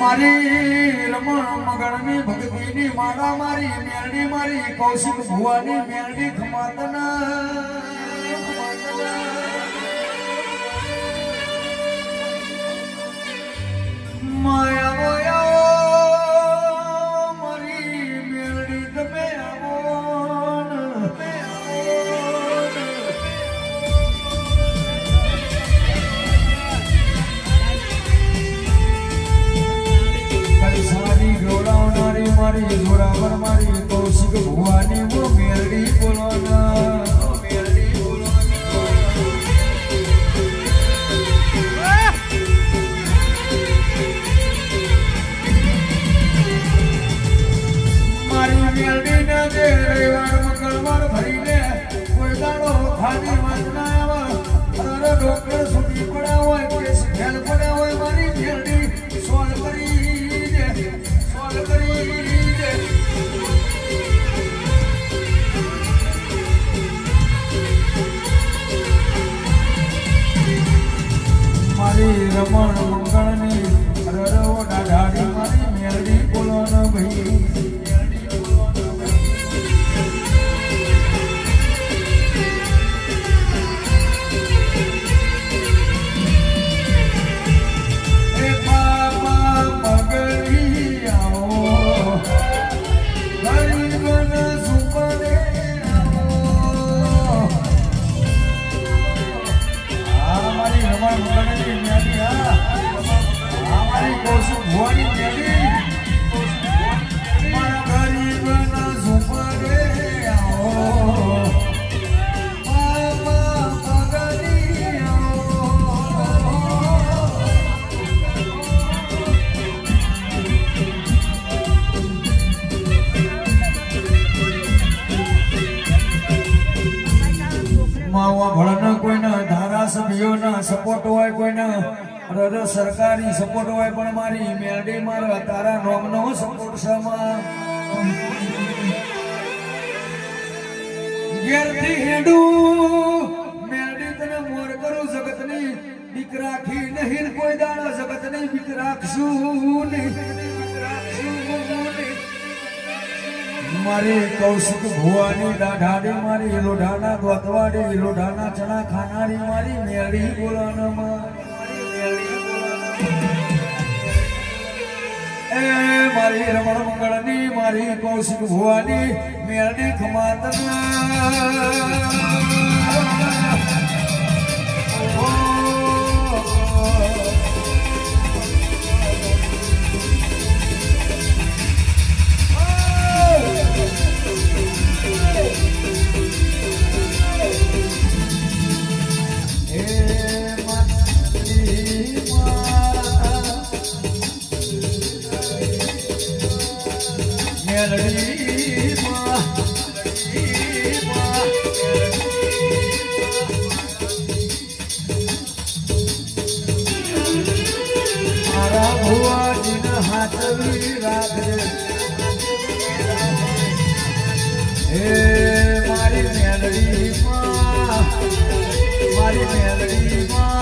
મારી રમણ મગણની ભક્તિની માળા મારી મારી કૌશિક ભુવાની મેરડી ખમાતના. મારી જોડાવર મારી કૌશિક ભુવાની વો મેરડી બોલવાના. મારી મેરડી ના દે રવિવાર, મંગળવાર ભરીને કોઈ દાડો ખાલી વાત ના આવે અરે ડોક્ટર છૂટી પડ્યા હોય કેસ ફેલ પડ્યા મારી રમણ મંગળની રડવો ના ઢાડી મારી મેરડી ન ભાઈ. માવા ભળના કોઈના ધારાસભ્યોના સપોર્ટ હોય કોઈના, અરે સરકારી સપોર્ટ હોય, પણ મારી મેરડી મારા તારા નોમનો સપોર્ટ છે માં. ઘેરથી હેડું મેરડી તને મોર કરું જગતની બીક રાખી નહીં કોઈ દાડો જગતની બીક રાખશું નહીં મારી કૌશિક ભુવાની દાઢાડી મારી, લોઢાના ગોતવાડી, લોઢાના ચણા ખાનારી મારી, મેળી બોલાનામાં. એ મારી રમણ મંગળની, મારી કૌશિક ભુવાની મેળી ખમાતના મારા મેલડી માં મારી મેલડી માં.